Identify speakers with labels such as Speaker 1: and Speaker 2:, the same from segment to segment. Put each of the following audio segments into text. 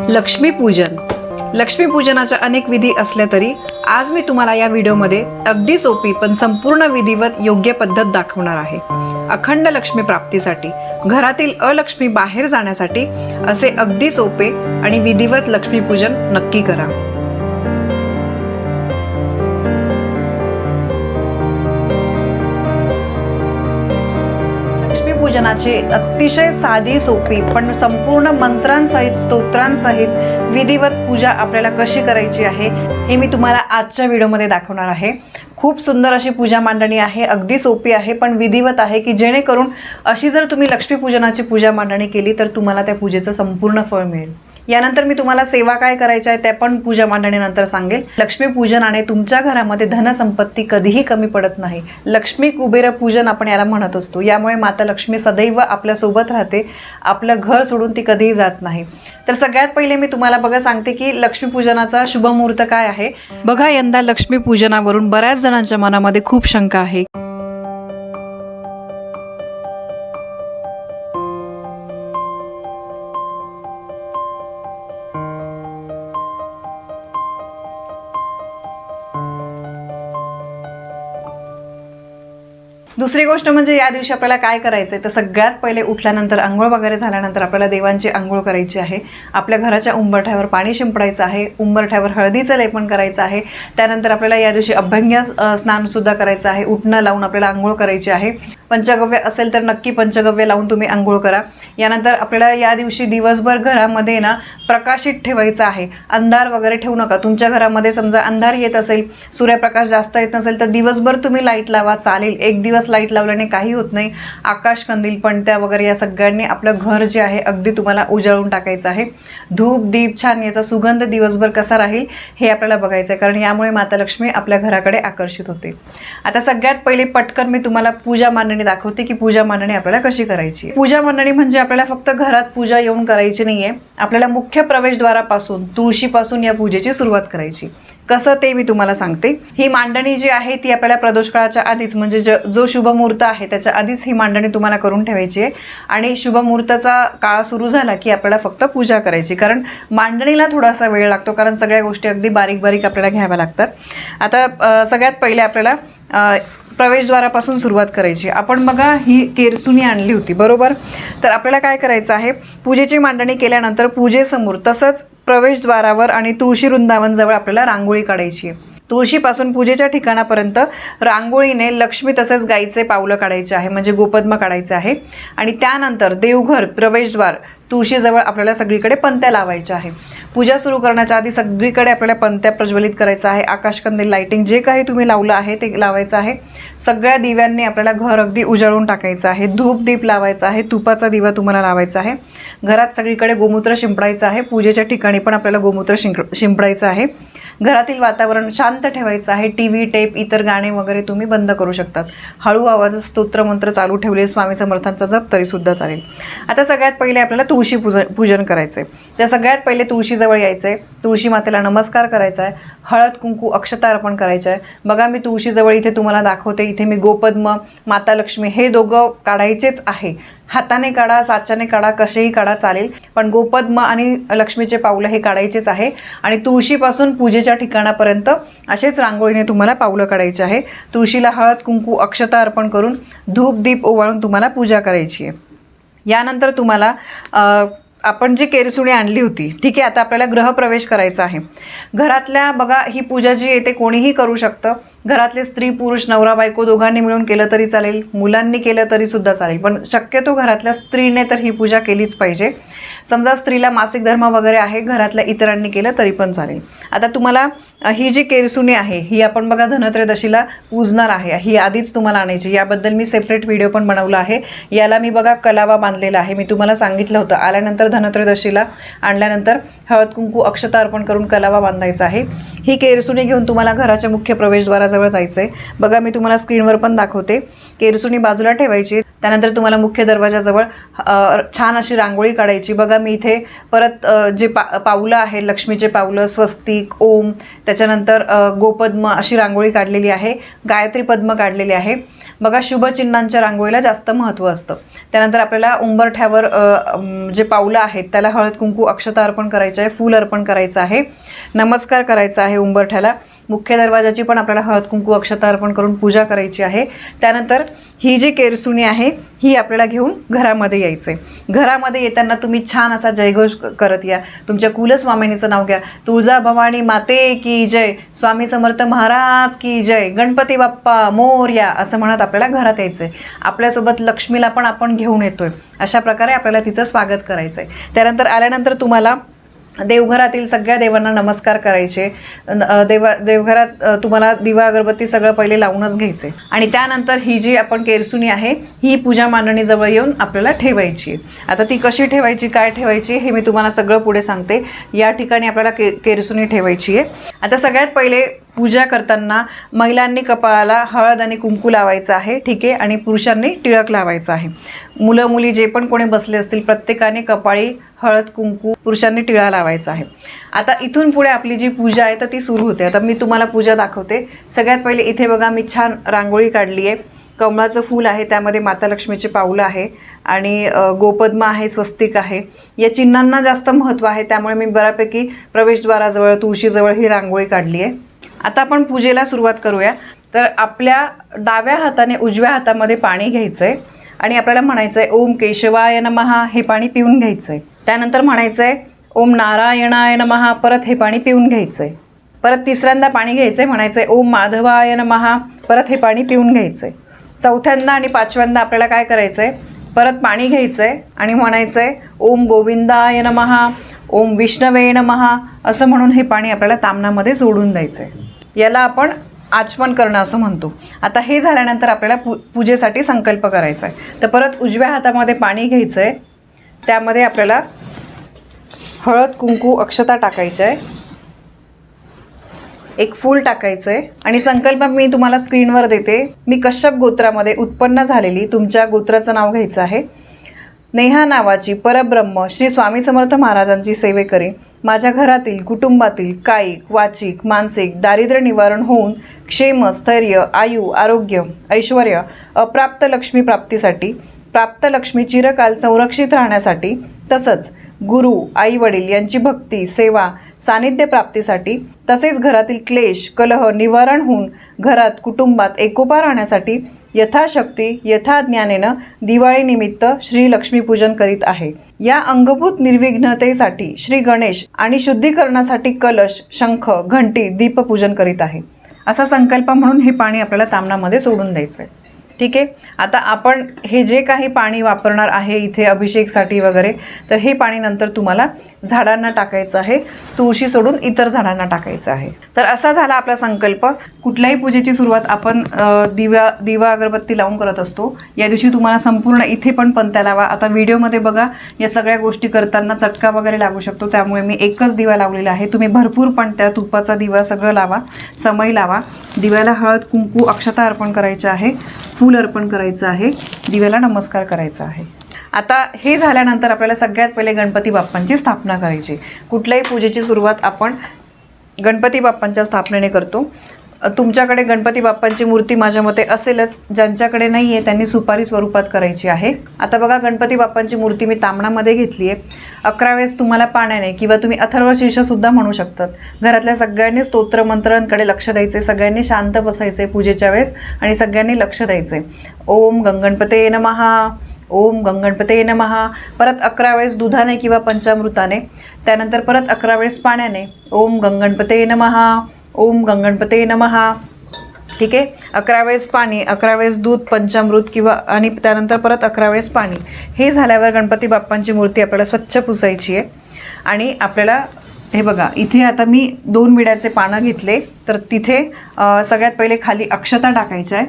Speaker 1: लक्ष्मीपूजन. लक्ष्मीपूजनाच्या अनेक विधी असल्या तरी आज मी तुम्हाला या व्हिडिओमध्ये अगदी सोपी पण संपूर्ण विधिवत योग्य पद्धत दाखवणार आहे. अखंड लक्ष्मी प्राप्तीसाठी घरातील अलक्ष्मी बाहेर जाण्यासाठी असे अगदी सोपे आणि विधिवत लक्ष्मीपूजन नक्की करा. पूजनाची अतिशय साधी सोपी पण संपूर्ण मंत्रांसहित स्तोत्रांसहित विधिवत पूजा आपल्याला कशी करायची आहे हे मी तुम्हाला आजच्या व्हिडिओमध्ये दाखवणार आहे. खूप सुंदर अशी पूजा मांडणी आहे अगदी सोपी आहे पण विधिवत आहे की जेणेकरून अशी जर तुम्ही लक्ष्मीपूजनाची पूजा मांडणी केली तर तुम्हाला त्या पूजेचं संपूर्ण फळ मिळेल. यानंतर मी तुम्हाला सेवा काय करायच्या आहे त्या पण पूजा मांडणीनंतर सांगेल. लक्ष्मीपूजनाने तुमच्या घरामध्ये धनसंपत्ती कधीही कमी पडत नाही. लक्ष्मी कुबेर पूजन आपण याला म्हणत असतो. यामुळे माता लक्ष्मी सदैव आपल्यासोबत राहते. आपलं घर सोडून ती कधीही जात नाही. तर सगळ्यात पहिले मी तुम्हाला बघा सांगते की लक्ष्मीपूजनाचा शुभ मुहूर्त काय आहे. बघा यंदा लक्ष्मीपूजनावरून बऱ्याच जणांच्या मनामध्ये खूप शंका आहे. दुसरी गोष्ट म्हणजे या दिवशी आपल्याला काय करायचं आहे तर सगळ्यात पहिले उठल्यानंतर आंघोळ वगैरे झाल्यानंतर आपल्याला देवांची आंघोळ करायची आहे. आपल्या घराच्या उंबरठ्यावर पाणी शिंपडायचं आहे. उंबरठ्यावर हळदीचं लेपन करायचं आहे. त्यानंतर आपल्याला या दिवशी अभ्यंग्य स्नानसुद्धा करायचं आहे. उठणं लावून आपल्याला आंघोळ करायची आहे. पंचगव्य असेल तर नक्की पंचगव्य लावून तुम्ही आंघोळ करा. यानंतर आपल्याला या दिवशी दिवसभर घरामध्ये ना प्रकाशित ठेवायचं आहे. अंधार वगैरे ठेवू नका. तुमच्या घरामध्ये समजा अंधार येत असेल सूर्यप्रकाश जास्त येत नसेल तर दिवसभर तुम्ही लाइट लावा. चालेल. एक दिवस लाइट लावल्याने काही होत नाही. आकाश कंदील पणत्या वगैरे या सगळ्यांनी आपलं घर जे आहे अगदी तुम्हाला उजळून टाकायचं आहे. धूप दीप छान याचा सुगंध दिवसभर कसा राहील हे आपल्याला बघायचं आहे कारण यामुळे माता लक्ष्मी आपल्या घराकडे आकर्षित होते. आता सगळ्यात पहिले पटकन मी तुम्हाला पूजा मांडणी दाखवते की पूजा मांडणी आपल्याला कशी करायची पूजा मांडणी म्हणजे आपल्याला फक्त घरात पूजा येऊन करायची नाहीये. आपल्याला मुख्य प्रवेशद्वारापासून तुळशीपासून या पूजेची सुरुवात करायची. कसं ते मी तुम्हाला सांगते. ही मांडणी जी आहे ती आपल्याला प्रदोष काळाच्या आधीच म्हणजे ज जो शुभमुहूर्त आहे त्याच्या आधीच ही मांडणी तुम्हाला करून ठेवायची आहे. आणि शुभमुहूर्ताचा काळ सुरू झाला की आपल्याला फक्त पूजा करायची. कारण मांडणीला थोडासा वेळ लागतो कारण सगळ्या गोष्टी अगदी बारीक बारीक आपल्याला घ्याव्या लागतात. आता सगळ्यात पहिले आपल्याला प्रवेशद्वारापासून सुरुवात करायची. आपण बघा ही केरसुनी आणली होती बरोबर? तर आपल्याला काय करायचं आहे? पूजेची मांडणी केल्यानंतर पूजेसमोर तसंच प्रवेशद्वारावर आणि तुळशी वृंदावनजवळ आपल्याला रांगोळी काढायची आहे. तुळशीपासून पूजेच्या ठिकाणापर्यंत रांगोळीने लक्ष्मी तसेच गाईचे पावलं काढायचे आहे म्हणजे गोपद्म काढायचे आहे. आणि त्यानंतर देवघर प्रवेशद्वार तुळशीजवळ आपल्याला सगळीकडे पंत्या लावायच्या आहे. पूजा सुरू करण्याच्या आधी सगळीकडे आपल्याला पंत्या प्रज्वलित करायचं आहे. आकाशकंदील लाइटिंग जे काही तुम्ही लावलं आहे ते लावायचं आहे. सगळ्या दिव्यांनी आपल्याला घर अगदी उजळून टाकायचं आहे. धूप दीप लावायचा आहे. तुपाचा दिवा तुम्हाला लावायचा आहे. घरात सगळीकडे गोमूत्र शिंपडायचं आहे. पूजेच्या ठिकाणी पण आपल्याला गोमूत्र शिंक शिंपडायचं आहे. घरातील वातावरण शांत ठेवायचं आहे. टी व्ही टेप इतर गाणे वगैरे तुम्ही बंद करू शकतात. हळू आवाज स्तोत्रमंत्र चालू ठेवले स्वामी समर्थांचा जप तरीसुद्धा चालेल. आता सगळ्यात पहिले आपल्याला तुळशी पूजन पूजन करायचं आहे त्या सगळ्यात पहिले तुळशीजवळ यायचं आहे तुळशी मातेला नमस्कार करायचा आहे हळद कुंकू अक्षता अर्पण करायचं आहे बघा मी तुळशीजवळ इथे तुम्हाला दाखवते. इथे मी गोपद्म माता लक्ष्मी हे दोघं काढायचेच आहे. हाताने काढा साच्याने काढा कसेही काढा चालेल. पण गोपद्म आणि लक्ष्मीचे पावलं हे काढायचेच आहे. आणि तुळशीपासून पूजेच्या ठिकाणापर्यंत असेच रांगोळीने तुम्हाला पावलं काढायचे आहे. तुळशीला हळद कुंकू अक्षता अर्पण करून धूप दीप ओवाळून तुम्हाला पूजा करायची आहे. यानंतर तुम्हाला आपण जी केरसुणी आणली होती ठीक आहे आता आपल्याला ग्रहप्रवेश करायचा आहे. घरातल्या बघा ही पूजा जी आहे ते कोणीही करू शकतं. घरातले स्त्री पुरुष नवरा बायको दोघांनी मिळून केलं तरी चालेल. मुलांनी केलं तरी सुद्धा चालेल. पण शक्यतो घरातल्या स्त्रीने तर ही पूजा केलीच पाहिजे. समजा स्त्रीला मासिक धर्म वगैरे आहे घरातल्या इतरांनी केलं तरी पण चालेल. आता तुम्हाला ही जी केरसुनी आहे ही आपण बघा धनत्रयोदशीला पूजणार आहे. ही आधीच तुम्हाला आणायची. याबद्दल मी सेपरेट व्हिडिओ पण बनवला आहे. याला मी बघा कलावा बांधलेला आहे. मी तुम्हाला सांगितलं होतं आल्यानंतर धनत्रयोदशीला आणल्यानंतर हळद कुंकू अक्षता अर्पण करून कलावा बांधायचा आहे. ही केरसुनी घेऊन तुम्हाला घराच्या मुख्य प्रवेशद्वाराजवळ जायचं आहे बघा मी तुम्हाला स्क्रीनवर पण दाखवते. केरसुनी बाजूला ठेवायची. त्यानंतर तुम्हाला मुख्य दरवाजाजवळ छान अशी रांगोळी काढायची. बघा मी इथे परत जे पा पावलं आहे लक्ष्मीचे पावलं स्वस्तिक ओम त्याच्यानंतर गोपद्म अशी रांगोळी काढलेली आहे. गायत्री पद्म काढलेली आहे. बघा शुभचिन्हांच्या रांगोळीला जास्त महत्त्व असतं. त्यानंतर आपल्याला उंबरठ्यावर जे पावलं आहेत त्याला हळद कुंकू अक्षता अर्पण करायचं आहे फूल अर्पण करायचं आहे. नमस्कार करायचा आहे उंबरठ्याला मुख्य दरवाजाची पण आपल्याला हळद कुंकू अक्षता अर्पण करून पूजा करायची आहे. त्यानंतर ही जी केरसुणी आहे ही आपल्याला घेऊन घरामध्ये यायचं आहे घरामध्ये येताना तुम्ही छान असा जयघोष करत या. तुमच्या कुलस्वामिनीचं नाव घ्या. तुळजा भवानी माते की जय. स्वामी समर्थ महाराज की जय. गणपती बाप्पा मोर्या असं म्हणत आपल्याला घरात यायचं आहे आपल्यासोबत लक्ष्मीला पण आपण घेऊन येतोय. अशा प्रकारे आपल्याला तिचं स्वागत करायचं आहे त्यानंतर आल्यानंतर तुम्हाला देवघरातील सगळ्या देवांना नमस्कार करायचे. देवा देवघरात तुम्हाला दिवा अगरबत्ती सगळं पहिले लावूनच घ्यायचे. आणि त्यानंतर ही जी आपण केरसुनी आहे ही पूजा मांडणीजवळ येऊन आपल्याला ठेवायची आहे. आता ती कशी ठेवायची काय ठेवायची हे मी तुम्हाला सगळं पुढे सांगते. या ठिकाणी आपल्याला के केरसुनी ठेवायची आहे. आता सगळ्यात पहिले पूजा करताना महिलांनी कपाळाला हळद आणि कुंकू लावायचं आहे ठीक आहे? आणि पुरुषांनी टिळक लावायचं आहे. मुलं मुली जे पण कोणी बसले असतील प्रत्येकाने कपाळी हळद कुंकू पुरुषांनी टिळा लावायचा आहे. आता इथून पुढे आपली जी पूजा आहे तर ती सुरू होते. आता मी तुम्हाला पूजा दाखवते. सगळ्यात पहिले इथे बघा मी छान रांगोळी काढली आहे. कमळाचं फूल आहे त्यामध्ये माता लक्ष्मीचे पाऊलं आहे आणि गोपद्मा गोपद्म आहे स्वस्तिक आहे. या चिन्हांना जास्त महत्त्व आहे त्यामुळे मी बऱ्यापैकी प्रवेशद्वाराजवळ तुळशीजवळ ही रांगोळी काढली आहे. आता आपण पूजेला सुरुवात करूया. तर आपल्या डाव्या हाताने उजव्या हातामध्ये पाणी घ्यायचं आहे आणि आपल्याला म्हणायचं आहे ओम केशवाय नमहा हे पाणी पिऊन घ्यायचं आहे त्यानंतर म्हणायचं आहे ओम नारायणाय नमहा परत हे पाणी पिऊन घ्यायचं आहे परत तिसऱ्यांदा पाणी घ्यायचं आहे म्हणायचं आहे ओम माधवाय नमहा परत हे पाणी पिऊन घ्यायचं आहे चौथ्यांदा आणि पाचव्यांदा आपल्याला काय करायचं आहे परत पाणी घ्यायचं आहे आणि म्हणायचं आहे ओम गोविंदाय नमहा ओम विष्णवे नमहा असं म्हणून हे पाणी आपल्याला तामणामध्ये सोडून द्यायचं आहे याला आपण आचमन करणं असं म्हणतो. आता हे झाल्यानंतर आपल्याला पू पूजेसाठी संकल्प करायचा आहे तर परत उजव्या हातामध्ये पाणी घ्यायचं आहे त्यामध्ये आपल्याला हळद कुंकू अक्षता टाकायचं आहे एक फूल टाकायचं आहे आणि संकल्प मी तुम्हाला स्क्रीनवर देते. मी कश्यप गोत्रामध्ये उत्पन्न झालेली तुमच्या गोत्राचं नाव घ्यायचं आहे. नेहा नावाची परब्रह्म श्री स्वामी समर्थ महाराजांची सेवे करे माझ्या घरातील कुटुंबातील कायिक वाचिक मानसिक दारिद्र्य निवारण होऊन क्षेम स्थैर्य आयु आरोग्य ऐश्वर अप्राप्त लक्ष्मी प्राप्तीसाठी प्राप्त लक्ष्मी चिरकाल संरक्षित राहण्यासाठी तसंच गुरु आई वडील यांची भक्ती सेवा सानिध्य प्राप्तीसाठी तसेच घरातील क्लेश कलह निवारण होऊन घरात कुटुंबात एकोपा राहण्यासाठी यथाशक्ती यथाज्ञानेनं दिवाळीनिमित्त श्री लक्ष्मीपूजन करीत आहे. या अंगभूत निर्विघ्नतेसाठी श्री गणेश आणि शुद्धीकरणासाठी कलश शंख घंटी दीपपूजन करीत आहे. असा संकल्प म्हणून हे पाणी आपल्याला तामणामध्ये सोडून द्यायचं आहे ठीक आहे? आता आपण हे जे काही पाणी वापरणार आहे इथे अभिषेकसाठी वगैरे तर हे पाणी नंतर तुम्हाला झाडांना टाकायचं आहे. तुळशी सोडून इतर झाडांना टाकायचं आहे. तर असा झाला आपला संकल्प. कुठल्याही पूजेची सुरुवात आपण दिवा दिवा अगरबत्ती लावून करत असतो. या दिवशी तुम्हाला संपूर्ण इथे पण पंत्या लावा. आता व्हिडिओमध्ये बघा या सगळ्या गोष्टी करताना चटका वगैरे लागू शकतो. त्यामुळे मी एकच दिवा लावलेला आहे. तुम्ही भरपूर पणत्या तुपाचा दिवा सगळं लावा. समय लावा. दिव्याला हळद कुंकू अक्षता अर्पण करायचं आहे. फूल अर्पण करायचं आहे. दिव्याला नमस्कार करायचा आहे. आता हे झाल्यानंतर आपल्याला सगळ्यात पहिले गणपती बाप्पांची स्थापना करायची. कुठल्याही पूजेची सुरुवात आपण गणपती बाप्पांच्या स्थापनेने करतो. तुमच्याकडे गणपती बाप्पांची मूर्ती माझ्या मते असेलच. ज्यांच्याकडे नाही आहे त्यांनी सुपारी स्वरूपात करायची आहे. आता बघा गणपती बाप्पांची मूर्ती मी तांबणामध्ये घेतली आहे अकरा वेळेस तुम्हाला पाण्याने किंवा तुम्ही अथर्व शीर्षसुद्धा म्हणू शकतात. घरातल्या सगळ्यांनी स्तोत्रमंत्रांकडे लक्ष द्यायचे सगळ्यांनी शांत बसायचे पूजेच्या वेळेस आणि सगळ्यांनी लक्ष द्यायचे. ओम गंगणपते नमहा ओम गंगणपते नमहा परत अकरा वेळेस दुधाने किंवा पंचामृताने त्यानंतर परत अकरा वेळेस पाण्याने. ओम गंगणपते नमहा ओम गंगणपते नमहा ठीक आहे? अकरा वेळेस पाणी अकरा वेळेस दूध पंचामृत किंवा आणि त्यानंतर परत अकरा वेळेस पाणी. हे झाल्यावर गणपती बाप्पांची मूर्ती आपल्याला स्वच्छ पुसायची आहे. आणि आपल्याला हे बघा इथे आता मी दोन विड्याचे पानं घेतले तर तिथे सगळ्यात पहिले खाली अक्षता टाकायच्या आहे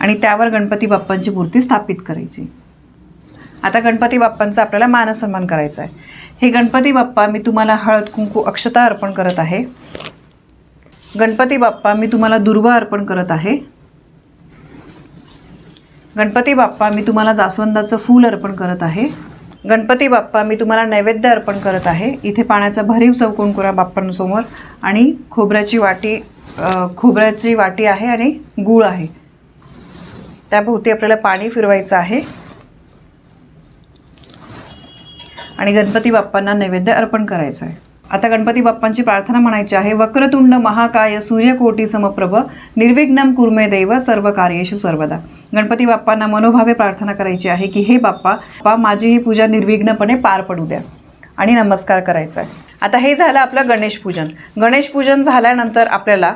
Speaker 1: आणि त्यावर गणपती बाप्पांची मूर्ती स्थापित करायची. आता गणपती बाप्पांचा आपल्याला मानसन्मान करायचा आहे. हे गणपती बाप्पा मी तुम्हाला हळद कुंकू अक्षता अर्पण करत आहे. गणपती बाप्पा मी तुम्हाला दुर्वा अर्पण करत आहे. गणपती बाप्पा मी तुम्हाला जास्वंदाचं फूल अर्पण करत आहे. गणपती बाप्पा मी तुम्हाला नैवेद्य अर्पण करत आहे. इथे पाण्याचा भरीव चौकोन करा बाप्पांसमोर आणि खोबऱ्याची वाटी खोबऱ्याची वाटी आहे आणि गूळ आहे. त्याभोवती आपल्याला पाणी फिरवायचं आहे. आणि गणपती बाप्पांना नैवेद्य अर्पण करायचं आहे. आता गणपती बाप्पांची प्रार्थना म्हणायची आहे वक्रतुंड महाकाय सूर्यकोटी समप्रभ निर्विघ्नम कुर्मे देव सर्व कार्येशु सर्वदा. गणपती बाप्पांना मनोभावे प्रार्थना करायची आहे की हे बाप्पा बाप्पा माझी ही पूजा निर्विघ्नपणे पार पडू द्या. आणि नमस्कार करायचा आहे. आता हे झालं आपलं गणेश पूजन. गणेश पूजन झाल्यानंतर आपल्याला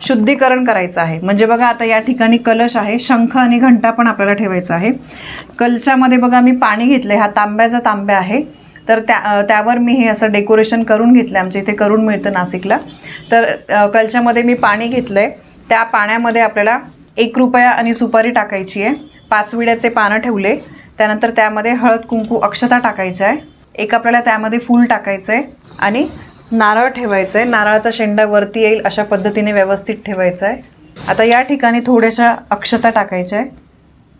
Speaker 1: शुद्धीकरण करायचं आहे. म्हणजे बघा आता या ठिकाणी कलश आहे शंख आणि घंटा पण आपल्याला ठेवायचा आहे. कलशामध्ये बघा मी पाणी घेतलं हा तांब्याचा तांब्या आहे. तर त्या त्यावर मी हे असं डेकोरेशन करून घेतलं आमच्या इथे करून मिळतं नाशिकला. तर कलच्यामध्ये कलशामध्ये मी पाणी घेतलं आहे त्या पाण्यामध्ये आपल्याला एक रुपया आणि सुपारी टाकायची आहे. पाच विड्याचे पानं ठेवले. त्यानंतर त्यामध्ये हळद कुंकू अक्षता टाकायचं आहे. एक आपल्याला त्यामध्ये फूल टाकायचं आहे आणि नारळ ठेवायचं आहे नारळाचा शेंडा वरती येईल अशा पद्धतीने व्यवस्थित ठेवायचा आहे आता या ठिकाणी थोड्याशा अक्षता टाकायच्या आहे.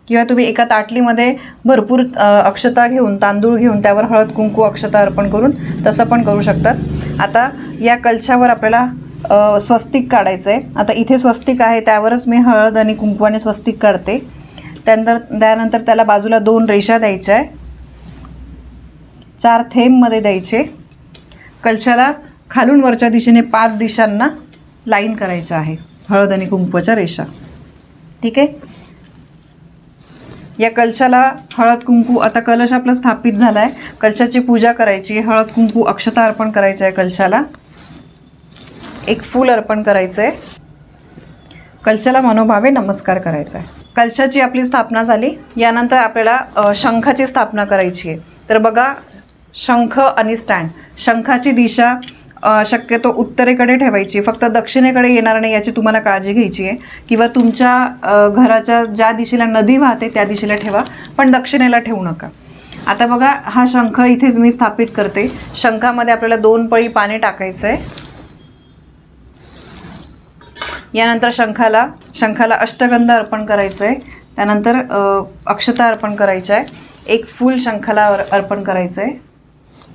Speaker 1: किंवा तुम्ही एका ताटलीमध्ये भरपूर अक्षता घेऊन तांदूळ घेऊन त्यावर हळद कुंकू अक्षता अर्पण करून तसं पण करू शकतात. आता या कलशावर आपल्याला स्वस्तिक काढायचं आहे आता इथे स्वस्तिक आहे त्यावरच मी हळद आणि कुंकवाने स्वस्तिक काढते. त्यानंतर त्यानंतर त्याला बाजूला दोन रेषा द्यायच्या आहे चार थेंबमध्ये द्यायचे. कलशाला खालून वरच्या दिशेने पाच दिशांना लाईन करायचं आहे हळद आणि कुंकवाच्या रेषा. ठीक आहे? या कलशाला हळद कुंकू आता कलश आपला स्थापित झाला आहे कलशाची पूजा करायची हळद कुंकू अक्षता अर्पण करायचं आहे कलशाला. एक फूल अर्पण करायचं आहे कलशाला मनोभावे नमस्कार करायचा आहे कलशाची आपली स्थापना झाली. यानंतर आपल्याला शंखाची स्थापना करायची आहे. तर बघा शंख आणि स्टँड शंखाची दिशा शक्यतो उत्तरेकडे ठेवायची फक्त दक्षिणेकडे येणार नाही याची तुम्हाला काळजी घ्यायची आहे. किंवा तुमच्या घराच्या ज्या दिशेला नदी वाहते त्या दिशेला ठेवा पण दक्षिणेला ठेवू नका. आता बघा हा शंख इथेच मी स्थापित करते. शंखामध्ये आपल्याला दोन पळी पाणी टाकायचं आहे यानंतर शंखाला शंखाला अष्टगंध अर्पण करायचं आहे त्यानंतर अक्षता अर्पण करायचं आहे एक फूल शंखाला अर्पण करायचं आहे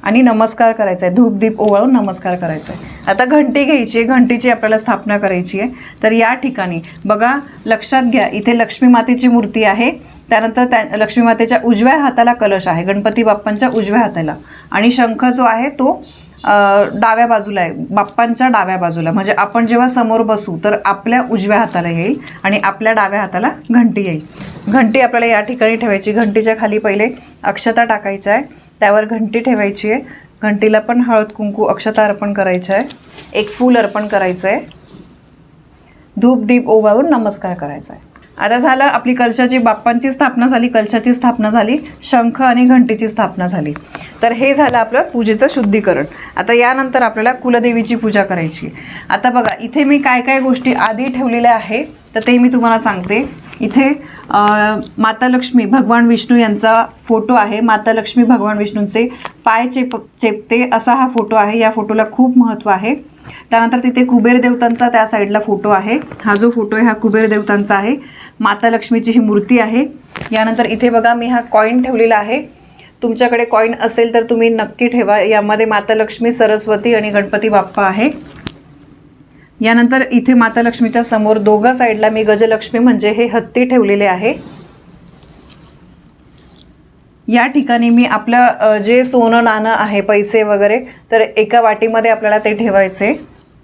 Speaker 1: आणि नमस्कार करायचा आहे धूप दीप ओवाळून नमस्कार करायचा आहे आता घंटी घ्यायची आहे. घंटीची आपल्याला स्थापना करायची आहे. तर या ठिकाणी बघा लक्षात घ्या इथे लक्ष्मी मातेची मूर्ती आहे. त्यानंतर त्या लक्ष्मी मातेच्या उजव्या हाताला कलश आहे. गणपती बाप्पांच्या उजव्या हाताला. आणि शंख जो आहे तो डाव्या बाजूला आहे. बाप्पांच्या डाव्या बाजूला. म्हणजे आपण जेव्हा समोर बसू तर आपल्या उजव्या हाताला येईल आणि आपल्या डाव्या हाताला घंटी येईल. घंटी आपल्याला या ठिकाणी ठेवायची. घंटीच्या खाली पहिले अक्षता टाकायच्या आहे. त्यावर घंटी ठेवायची आहे. घंटीला पण हळद कुंकू अक्षता अर्पण करायचं आहे. एक फूल अर्पण करायचं आहे. धूप दीप ओवाळून नमस्कार करायचा आहे. आता झालं आपली कलशाची बाप्पांची स्थापना झाली कलशाची स्थापना झाली शंख आणि घंटीची स्थापना झाली. तर हे झालं आपलं पूजेचं शुद्धीकरण. आता यानंतर आपल्याला कुलदेवीची पूजा करायची. आता बघा इथे मी काय काय गोष्टी आधी ठेवलेल्या आहे तर ते मी तुम्हाला सांगते. इथे माता लक्ष्मी भगवान विष्णू यांचा फोटो आहे. माता लक्ष्मी भगवान विष्णूंचे पाय चेप चेपते असा हा फोटो आहे. या फोटोला खूप महत्त्व आहे. त्यानंतर तिथे कुबेर देवतांचा त्या साईडला फोटो आहे. हा जो फोटो आहे हा कुबेर देवतांचा आहे. माता लक्ष्मीची ही मूर्ती आहे. यानंतर इथे बघा मी हा कॉईन ठेवलेला आहे. तुमच्याकडे कॉईन असेल तर तुम्ही नक्की ठेवा. यामध्ये माता लक्ष्मी सरस्वती आणि गणपती बाप्पा आहे. यानंतर इथे माता लक्ष्मीच्या समोर दोघा साईडला मी गजलक्ष्मी म्हणजे हे हत्ती ठेवलेले आहे. या ठिकाणी मी आपलं जे सोनं नाणं आहे पैसे वगैरे तर एका वाटीमध्ये आपल्याला ते ठेवायचे.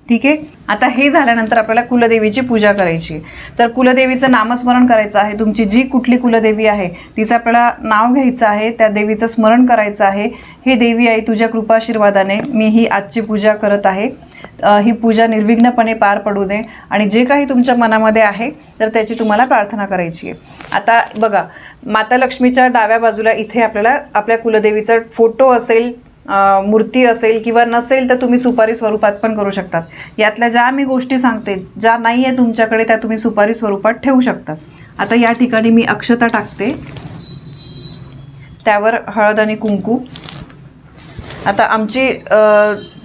Speaker 1: ठीक आहे? आता हे झाल्यानंतर आपल्याला कुलदेवीची पूजा करायची. तर कुलदेवीचं नामस्मरण करायचं आहे. तुमची जी कुठली कुलदेवी आहे तिचं आपल्याला नाव घ्यायचं आहे. त्या देवीचं स्मरण करायचं आहे. हे देवी आई तुझ्या कृपाशीर्वादाने मी ही आजची पूजा करत आहे. ही पूजा निर्विघ्नपणे पार पडू दे. आणि जे काही तुमच्या मनामध्ये आहे तर त्याची तुम्हाला प्रार्थना करायची आहे. आता बघा माता लक्ष्मीच्या डाव्या बाजूला इथे आपल्याला आपल्या कुलदेवीचा फोटो असेल मूर्ती असेल किंवा नसेल तर तुम्ही सुपारी स्वरूपात पण करू शकतात. यातल्या ज्या मी गोष्टी सांगते ज्या नाही आहे तुमच्याकडे त्या तुम्ही सुपारी स्वरूपात ठेवू शकता. आता या ठिकाणी मी अक्षता टाकते. त्यावर हळद आणि कुंकू. आता आमची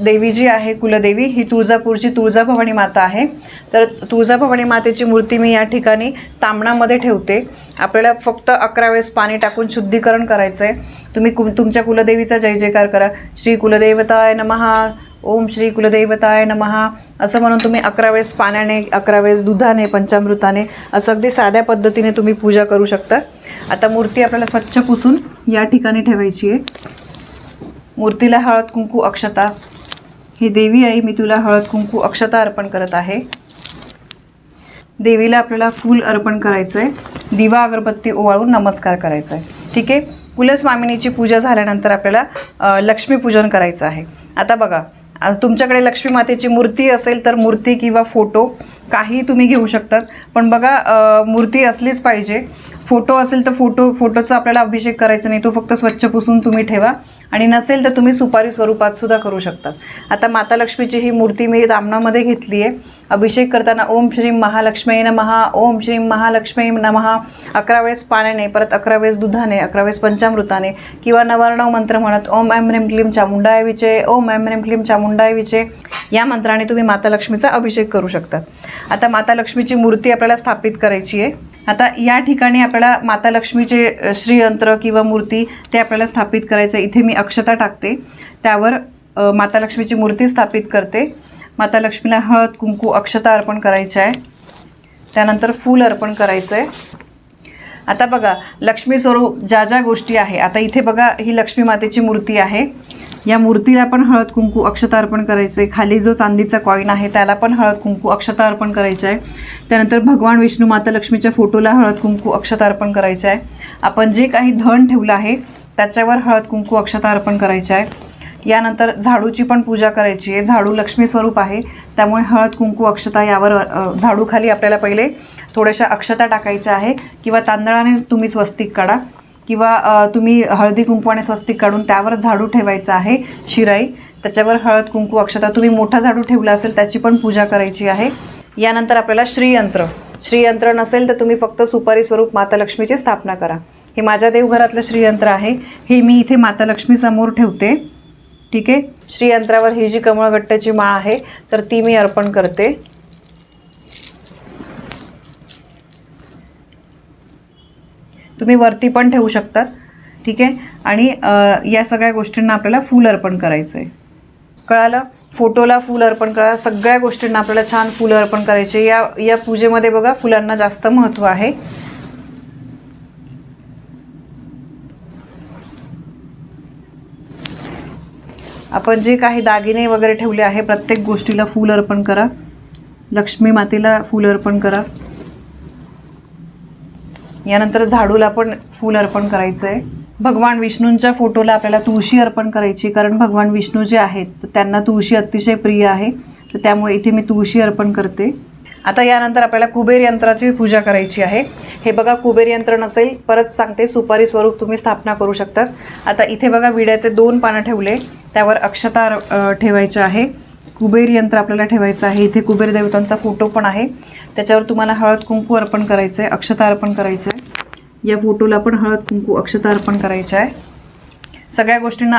Speaker 1: देवी जी आहे कुलदेवी ही तुळजापूरची तुळजाभवानी माता आहे. तर तुळजाभवानी मातेची मूर्ती मी या ठिकाणी तांबणामध्ये ठेवते. आपल्याला फक्त अकरा वेळेस पाणी टाकून शुद्धीकरण करायचं आहे तुम्ही कु तुमच्या कुलदेवीचा जय जयकार करा. श्री कुलदेवताय नमहा ओम श्री कुलदेवताय नमहा असं म्हणून तुम्ही अकरा वेळेस पाण्याने अकरा वेळेस दुधाने पंचामृताने असं अगदी साध्या पद्धतीने तुम्ही पूजा करू शकता. आता मूर्ती आपल्याला स्वच्छ पुसून या ठिकाणी ठेवायची आहे. मूर्तीला हळद कुंकू अक्षता. ही देवी आई मी तुला हळद कुंकू अक्षता अर्पण करत आहे. देवीला आपल्याला फूल अर्पण करायचं आहे दिवा अगरबत्ती ओवाळून नमस्कार करायचा आहे ठीक आहे? कुलस्वामिनीची पूजा झाल्यानंतर आपल्याला लक्ष्मीपूजन करायचं आहे. आता बघा तुमच्याकडे लक्ष्मी मातेची मूर्ती असेल तर मूर्ती किंवा फोटो काही तुम्ही घेऊ शकतात. पण बघा मूर्ती असलीच पाहिजे. फोटो असेल तर फोटो फोटोचा आपल्याला अभिषेक करायचा नाही. तो फक्त स्वच्छ पुसून तुम्ही ठेवा. आणि नसेल तर तुम्ही सुपारी स्वरूपात सुद्धा करू शकता आता माता लक्ष्मीची ही मूर्ती मी रामनामध्ये घेतली आहे अभिषेक करताना ओम श्री महालक्ष्मी नमहा ओम श्री महालक्ष्मी नमहा अकरा वेळेस पाण्याने परत अकरा वेळेस दुधाने अकरा वेळेस पंचामृताने किंवा नवर्णव मंत्र म्हणत ओम ऐम ह्रीम क्लीम चामुंडाय विचे ओम ऐम ह्रीम क्लीम चामुंडाय विचे या मंत्राने तुम्ही माता लक्ष्मीचा अभिषेक करू शकता. आता माता लक्ष्मीची मूर्ती आपल्याला स्थापित करायची आहे. आता या ठिकाणी आपल्याला माता लक्ष्मीचे श्रीयंत्र किंवा मूर्ती ते आपल्याला स्थापित करायचं आहे. इथे मी अक्षता टाकते. त्यावर माता लक्ष्मीची मूर्ती स्थापित करते. माता लक्ष्मीला हळद कुंकू अक्षता अर्पण करायची आहे. त्यानंतर फूल अर्पण करायचं आहे. आता बघा लक्ष्मी स्वरूप ज्या ज्या गोष्टी आहे आता इथे बघा ही लक्ष्मी मातेची मूर्ती आहे. या मूर्तीला पण हळद कुंकू अक्षता अर्पण करायचं आहे. खाली जो चांदीचा कॉईन आहे त्याला पण हळद कुंकू अक्षता अर्पण करायचं आहे. त्यानंतर भगवान विष्णू माता लक्ष्मीच्या फोटोला हळद कुंकू अक्षता अर्पण करायचं आहे. आपण जे काही धन ठेवलं आहे त्याच्यावर हळद कुंकू अक्षता अर्पण करायचं आहे. यानंतर झाडूची पण पूजा करायची आहे. झाडू लक्ष्मी स्वरूप आहे. त्यामुळे हळद कुंकू अक्षता यावर झाडूखाली आपल्याला पहिले थोड्याशा अक्षता टाकायच्या आहे. किंवा तांदळाने तुम्ही स्वस्तिक काढा. किंवा तुम्ही हळदी कुंकवाने स्वस्तिक काढून त्यावर झाडू ठेवायचा आहे शिराई. त्याच्यावर हळद कुंकू अक्षता तुम्ही मोठा झाडू ठेवला असेल त्याची पण पूजा करायची आहे. यानंतर आपल्याला श्रीयंत्र. श्रीयंत्र नसेल तर तुम्ही फक्त सुपारी स्वरूप माता लक्ष्मीची स्थापना करा. हे माझ्या देवघरातलं श्रीयंत्र आहे. हे मी इथे माता लक्ष्मीसमोर ठेवते. ठीक आहे? श्रीयंत्रावर ही जी कमळगट्ट्याची माळ आहे तर ती मी अर्पण करते. तुम्ही वरती पण ठेवू शकतात ठीक आहे? आणि या सगळ्या गोष्टींना आपल्याला फूल अर्पण करायचं आहे कळालं? फोटोला फूल अर्पण करा सगळ्या गोष्टींना आपल्याला छान फुलं अर्पण करायचे. या या पूजेमध्ये बघा फुलांना जास्त महत्त्व आहे. आपण जे काही दागिने वगैरे ठेवले आहे प्रत्येक गोष्टीला फूल अर्पण करा. लक्ष्मी मातेला फूल अर्पण करा. यानंतर झाडूला पण फूल अर्पण करायचं आहे भगवान विष्णूंच्या फोटोला आपल्याला तुळशी अर्पण करायची कारण भगवान विष्णू जे आहेत तर त्यांना तुळशी अतिशय प्रिय आहे. तर त्यामुळे इथे मी तुळशी अर्पण करते. आता यानंतर आपल्याला कुबेर यंत्राची पूजा करायची आहे. हे बघा कुबेर यंत्र नसेल परत सांगते सुपारी स्वरूप तुम्ही स्थापना करू शकतात आता इथे बघा विड्याचे दोन पानं ठेवले त्यावर अक्षता ठेवायचं ठेवायच्या आहे. कुबेर यंत्र आपल्याला ठेवायचं आहे. इथे कुबेर देवतांचा फोटो पण आहे. त्याच्यावर तुम्हाला हळद कुंकू अर्पण करायचं आहे अक्षता अर्पण करायचं आहे या फोटोला पण हळद कुंकू अक्षता अर्पण करायचं आहे. सगळ्या गोष्टींना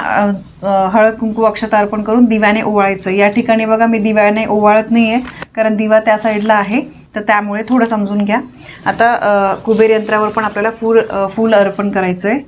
Speaker 1: हळद कुंकू अक्षता अर्पण करून दिव्याने ओवाळायचं. या ठिकाणी बघा मी दिव्याने ओवाळत नाही आहे कारण दिवा त्या साईडला आहे तर त्यामुळे थोडं समजून घ्या. आता कुबेर यंत्रावर पण आपल्याला फूल फूल अर्पण करायचं आहे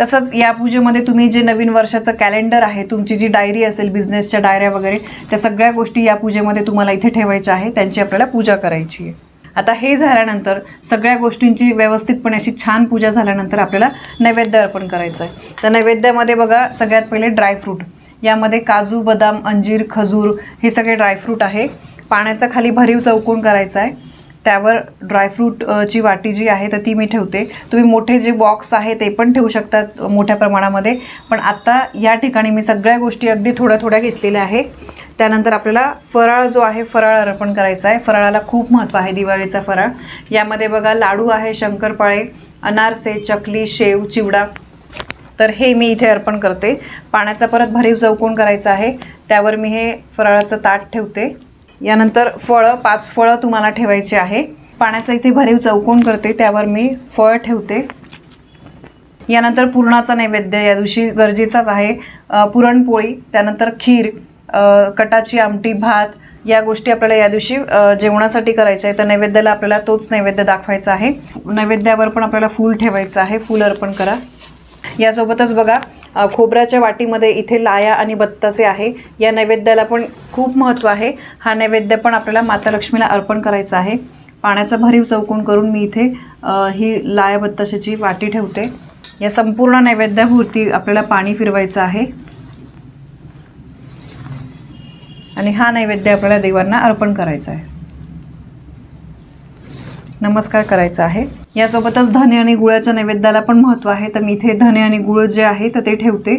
Speaker 1: तसंच या पूजेमध्ये तुम्ही जे नवीन वर्षाचं कॅलेंडर आहे तुमची जी डायरी असेल बिझनेसच्या डायऱ्या वगैरे त्या सगळ्या गोष्टी या पूजेमध्ये तुम्हाला इथे ठेवायच्या आहे त्यांची आपल्याला पूजा करायची आहे. आता हे झाल्यानंतर सगळ्या गोष्टींची व्यवस्थितपणे अशी छान पूजा झाल्यानंतर आपल्याला नैवेद्य अर्पण करायचं आहे तर नैवेद्यामध्ये बघा सगळ्यात पहिले ड्रायफ्रूट यामध्ये काजू बदाम अंजीर खजूर हे सगळे ड्रायफ्रूट आहे. पाण्याचा खाली भरीव चौकोन करायचा आहे त्यावर ड्रायफ्रूटची वाटी जी आहे तर ती मी ठेवते. तुम्ही मोठे जे बॉक्स आहे ते पण ठेवू शकतात मोठ्या प्रमाणामध्ये. पण आत्ता या ठिकाणी मी सगळ्या गोष्टी अगदी थोड्या थोड्या घेतलेल्या आहे. त्यानंतर आपल्याला फराळ जो आहे फराळ अर्पण करायचा आहे. फराळाला खूप महत्त्व आहे दिवाळीचा फराळ. यामध्ये बघा लाडू आहे शंकरपाळे अनारसे चकली शेव चिवडा. तर हे मी इथे अर्पण करते. पाण्याचा परत भरीव चौकोन करायचा आहे त्यावर मी हे फराळाचं ताट ठेवते. यानंतर फळं पाच फळं तुम्हाला ठेवायची आहे. पाण्याचा इथे भरीव चौकोन करते त्यावर मी फळ ठेवते. यानंतर पुरणाचा नैवेद्य या दिवशी गरजेचाच आहे. पुरणपोळी त्यानंतर खीर कटाची आमटी भात या गोष्टी आपल्याला या दिवशी जेवणासाठी करायच्या आहे तर नैवेद्याला आपल्याला तोच नैवेद्य दाखवायचा आहे. नैवेद्यावर पण आपल्याला फूल ठेवायचं आहे. फूल अर्पण करा. यासोबतच बघा खोबऱ्याच्या वाटीमध्ये इथे लाया आणि बत्तासे आहे. या नैवेद्याला पण खूप महत्त्व आहे. हा नैवेद्य पण आपल्याला माता लक्ष्मीला अर्पण करायचा आहे. पाण्याचा भरीव चौकोन करून मी इथे ही लाया बत्ताशाची वाटी ठेवते. या संपूर्ण नैवेद्याभोवती आपल्याला पाणी फिरवायचं आहे. आणि हा नैवेद्य आपल्याला देवांना अर्पण करायचा आहे. नमस्कार करायचा आहे. यासोबतच धने आणि गुळाच्या नैवेद्याला पण महत्त्व आहे. तर मी इथे धने आणि गुळ जे आहे तर ते ठेवते.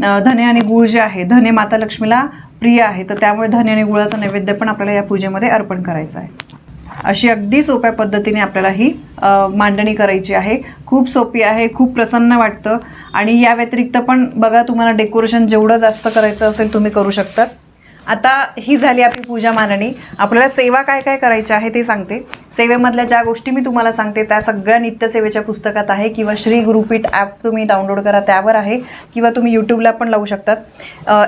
Speaker 1: धने आणि गुळ जे आहे धने माता लक्ष्मीला प्रिय आहे तर त्यामुळे धने आणि गुळाचं नैवेद्य पण आपल्याला या पूजेमध्ये अर्पण करायचं आहे. अशी अगदी सोप्या पद्धतीने आपल्याला ही मांडणी करायची आहे. खूप सोपी आहे खूप प्रसन्न वाटतं. आणि या व्यतिरिक्त पण बघा तुम्हाला डेकोरेशन जेवढं जास्त करायचं असेल तुम्ही करू शकतात. आता ही झाली आपली पूजा मांडणी आपल्याला सेवा काय काय करायची आहे ते सांगते. सेवेमधल्या ज्या गोष्टी मी तुम्हाला सांगते त्या सगळ्या नित्यसेवेच्या पुस्तकात आहे किंवा श्री गुरुपीठ ॲप तुम्ही डाउनलोड करा त्यावर आहे किंवा तुम्ही यूट्यूबला पण लावू शकतात.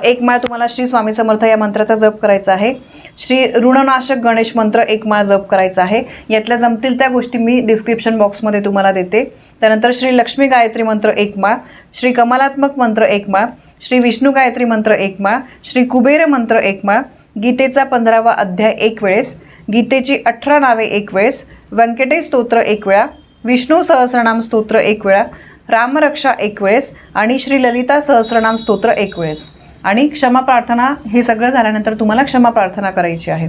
Speaker 1: एक माळ तुम्हाला श्री स्वामी समर्थ या मंत्राचा जप करायचा आहे. श्री ऋणनाशक गणेश मंत्र एक माळ जप करायचा आहे. यातल्या जमतील त्या गोष्टी मी डिस्क्रिप्शन बॉक्समध्ये तुम्हाला देते. त्यानंतर श्री लक्ष्मी गायत्री मंत्र एक माळ श्री कमलात्मक मंत्र एक माळ श्री विष्णू गायत्री मंत्र एक माळ श्री कुबेर मंत्र एक माळ गीतेचा पंधरावा अध्याय एक वेळेस गीतेची अठरा नावे एक वेळेस व्यंकटेश स्तोत्र एक वेळा विष्णू सहस्रनाम स्तोत्र एक वेळा रामरक्षा एक वेळेस आणि श्री ललिता सहस्रनाम स्तोत्र एक वेळेस. आणि क्षमा प्रार्थना हे सगळं झाल्यानंतर तुम्हाला क्षमा प्रार्थना करायची आहे.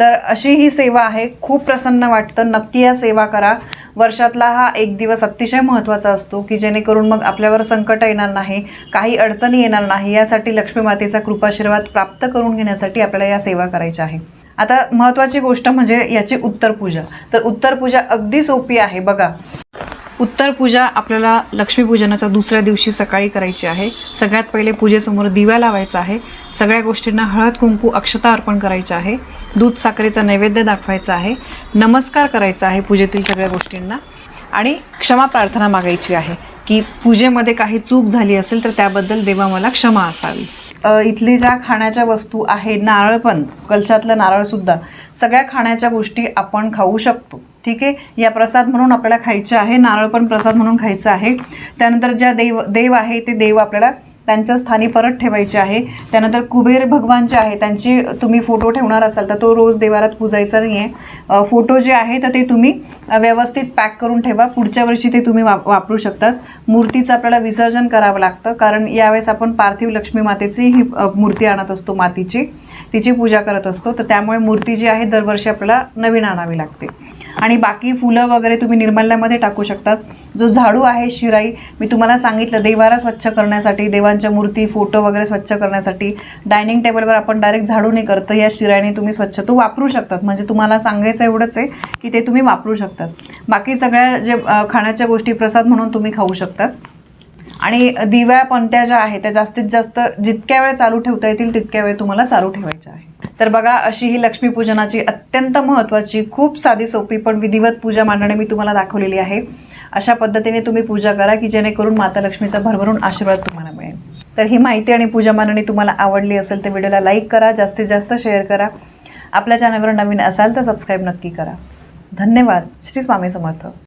Speaker 1: तर अशी ही सेवा आहे. खूप प्रसन्न वाटतं. नक्की या सेवा करा. वर्षातला हा एक दिवस अतिशय महत्त्वाचा असतो की जेणेकरून मग आपल्यावर संकट येणार नाही काही अडचणी येणार नाही. यासाठी लक्ष्मी मातेचा कृपाशीर्वाद प्राप्त करून घेण्यासाठी आपल्याला या सेवा करायच्या आहे. आता महत्त्वाची गोष्ट म्हणजे याची उत्तर पूजा. तर उत्तर पूजा अगदी सोपी आहे. बघा. उत्तर पूजा आपल्याला लक्ष्मीपूजनाच्या दुसऱ्या दिवशी सकाळी करायची आहे. सगळ्यात पहिले पूजेसमोर दिवा लावायचा आहे. सगळ्या गोष्टींना हळद कुंकू अक्षता अर्पण करायचे आहे. दूध साखरेचा नैवेद्य दाखवायचा आहे. नमस्कार करायचा आहे पूजेतील सगळ्या गोष्टींना. आणि क्षमा प्रार्थना मागायची आहे की पूजेमध्ये काही चूक झाली असेल तर त्याबद्दल देवा मला क्षमा असावी. इथली ज्या खाण्याच्या वस्तू आहे नारळ पण कलशातलं नारळसुद्धा सगळ्या खाण्याच्या गोष्टी आपण खाऊ शकतो. ठीक आहे? या प्रसाद म्हणून आपल्याला खायचे आहे. नारळ पण प्रसाद म्हणून खायचं आहे. त्यानंतर ज्या देव देव आहे ते देव आपल्याला त्यांच्या स्थानी परत ठेवायचे आहे. त्यानंतर कुबेर भगवान जे आहे त्यांची तुम्ही फोटो ठेवणार असाल तर तो रोज देवारात पूजायचा नाही आहे फोटो जे आहे तर ते तुम्ही व्यवस्थित पॅक करून ठेवा. पुढच्या वर्षी ते तुम्ही वाप वापरू शकतात. मूर्तीचं आपल्याला विसर्जन करावं लागतं कारण यावेळेस आपण पार्थिव लक्ष्मी मातेची ही मूर्ती आणत असतो मातीची. तिची पूजा करत असतो. तर त्यामुळे मूर्ती जी आहे दरवर्षी आपल्याला नवीन आणावी लागते. आणि बाकी फुलं वगैरे तुम्ही निर्मल्यामध्ये टाकू शकतात. जो झाडू आहे शिराई मी तुम्हाला सांगितलं देवारा स्वच्छ करण्यासाठी देवांच्या मूर्ती फोटो वगैरे स्वच्छ करण्यासाठी डायनिंग टेबलवर आपण डायरेक्ट झाडू नाही या शिराईने तुम्ही स्वच्छ तो वापरू शकतात. म्हणजे तुम्हाला सांगायचं एवढंच आहे की ते तुम्ही वापरू शकतात. बाकी सगळ्या जे खाण्याच्या गोष्टी प्रसाद म्हणून तुम्ही खाऊ शकतात. आणि दिव्या पणत्या ज्या आहेत त्या जास्तीत जास्त जितक्या वेळ चालू ठेवता येतील तितक्या वेळ तुम्हाला चालू ठेवायच्या आहे तर बघा अशी ही लक्ष्मीपूजनाची अत्यंत महत्त्वाची खूप साधी सोपी पण विधिवत पूजा मांडणे मी तुम्हाला दाखवलेली आहे. अशा पद्धतीने तुम्ही पूजा करा की जेणेकरून माता लक्ष्मीचा भरभरून आशीर्वाद तुम्हाला मिळेल. तर ही माहिती आणि पूजा मांडणी तुम्हाला आवडली असेल तर व्हिडिओला लाईक करा जास्तीत जास्त शेअर करा. आपल्या चॅनलवर नवीन असाल तर सबस्क्राईब नक्की करा. धन्यवाद. श्री स्वामी समर्थ.